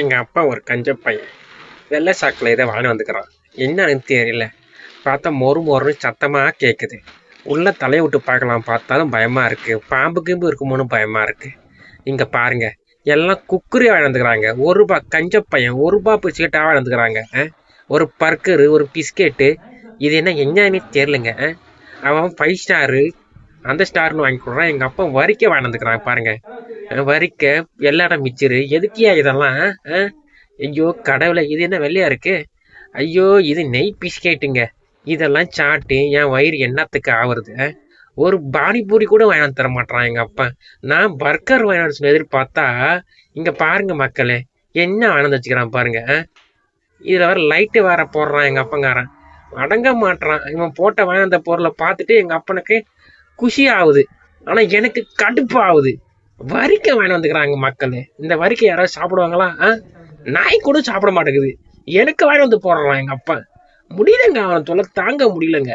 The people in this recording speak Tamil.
எங்கள் அப்பா ஒரு கஞ்ச பையன். வெள்ளை சாக்கில் இதை வாங்கி வந்துக்கிறான். என்னன்னு தெரியல. பார்த்தா மொறு மொறு சத்தமாக கேட்குது உள்ளே தலையை விட்டு பார்க்கலாம் பார்த்தாலும் பயமாக இருக்குது பாம்பு கிம்பு இருக்குமோன்னு பயமாக இருக்குது இங்கே பாருங்க. எல்லாம் குக்குரி வாழ்ந்துக்கிறாங்க ஒரு ரூபா கஞ்ச பையன் ஒரு ரூபா பிஸ்கெட்டாக வாழ்ந்துக்கிறாங்க ஒரு பர்கரு ஒரு பிஸ்கெட்டு. இது என்ன என்னன்னு தெரிலங்க அவன் ஃபைவ் ஸ்டாரு அந்த ஸ்டார்னு வாங்கி கொடுறான் எங்கள் அப்பா வரிக்க வாழ்ந்துக்கிறாங்க பாருங்கள் வரிக்க எல்லாடம் மிச்சரு. எதுக்கியா இதெல்லாம்? ஆ? ஐயோ கடவுளை இது என்ன வெள்ளையா இருக்கு? ஐயோ இது நெய் பிஸ்கெட்டுங்க இதெல்லாம் சாட்டு என் வயிறு என்னத்துக்கு ஆவறது? ஒரு பானிபூரி கூட வாங்கி தர மாட்டான் எங்கள் அப்பா. நான் பர்கர் வாங்கி சொல்லி எதிர்பார்த்தா இங்கே பாருங்க மக்களே என்ன ஆனந்த வச்சுக்கிறான் பாருங்க இதில் வர லைட்டு வேற போடுறான் எங்கள் அப்பங்காரன். அடங்க மாட்றான். இவன் போட்ட வாங்கின பொருளை பார்த்துட்டு எங்கள் அப்பனுக்கு குஷி ஆகுது ஆனால் எனக்கு கடுப்பு ஆகுது வரிக்கை வாங்கி வந்துக்கிறாங்க மக்கள். இந்த வரிக்கை யாராவது சாப்பிடுவாங்களா? ஆ? நாய் கூட சாப்பிட மாட்டேங்குது. எனக்கு வாங்கி வந்து போடுறான் எங்கள் அப்பா. முடியலங்க அவன் தொல்லை தாங்க முடியலங்க.